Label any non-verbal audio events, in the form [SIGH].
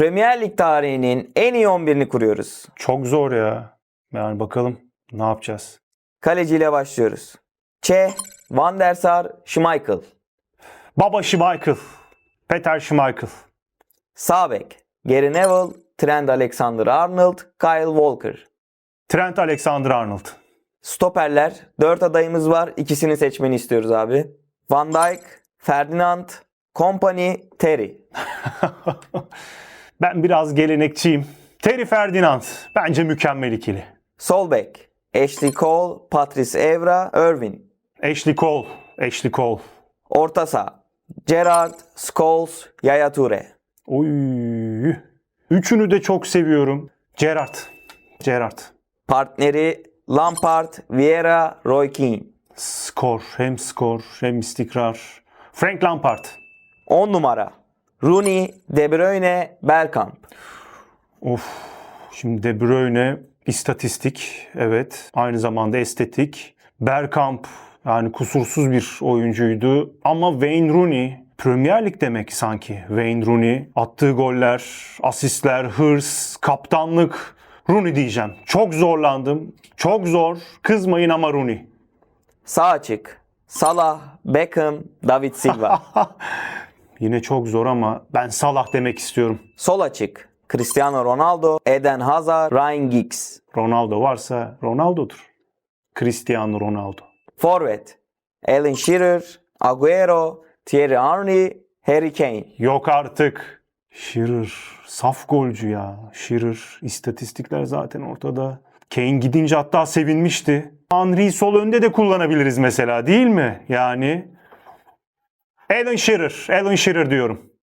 Premier Lig tarihinin en iyi 11'ini kuruyoruz. Çok zor ya. Yani bakalım ne yapacağız. Kaleciyle başlıyoruz. Çe, Van der Sar, Schmeichel. Baba Schmeichel. Peter Schmeichel. Sağ bek, Gary Neville, Trent Alexander-Arnold, Kyle Walker. Trent Alexander-Arnold. Stoperler 4 adayımız var. İkisini seçmeni istiyoruz abi. Van Dijk, Ferdinand, Company, Terry. [LAUGHS] ben biraz gelenekçiyim. Terry Ferdinand. Bence mükemmel ikili. Sol bek, Ashley Cole, Patrice Evra, Irvin. Ashley Cole. Ashley Cole. Orta saha, Gerrard, Scholes, Yaya Toure. Oy. Üçünü de çok seviyorum. Gerrard. Gerrard. Partneri Lampard, Vieira, Roy Keane. Skor. Hem skor hem istikrar. Frank Lampard. 10 numara, Rooney, De Bruyne, Bergkamp. Of. Şimdi De Bruyne istatistik. Evet. Aynı zamanda estetik. Bergkamp yani kusursuz bir oyuncuydu. Ama Wayne Rooney Premier Lig demek sanki. Wayne Rooney attığı goller, asistler, hırs, kaptanlık. Rooney diyeceğim. Çok zorlandım. Çok zor. Kızmayın ama Rooney. Sağ açık, Salah, Beckham, David Silva. [LAUGHS] Yine çok zor ama ben Salah demek istiyorum. Sol açık, Cristiano Ronaldo, Eden Hazard, Ryan Giggs. Ronaldo varsa Ronaldo'dur. Cristiano Ronaldo. Forvet, Alan Shearer, Agüero, Thierry Henry, Harry Kane. Yok artık. Shearer. Saf golcü ya. Shearer. istatistikler zaten ortada. Kane gidince hatta sevinmişti. Henry'i sol önde de kullanabiliriz mesela değil mi? Yani Alan Shearer. Alan Shearer diyorum.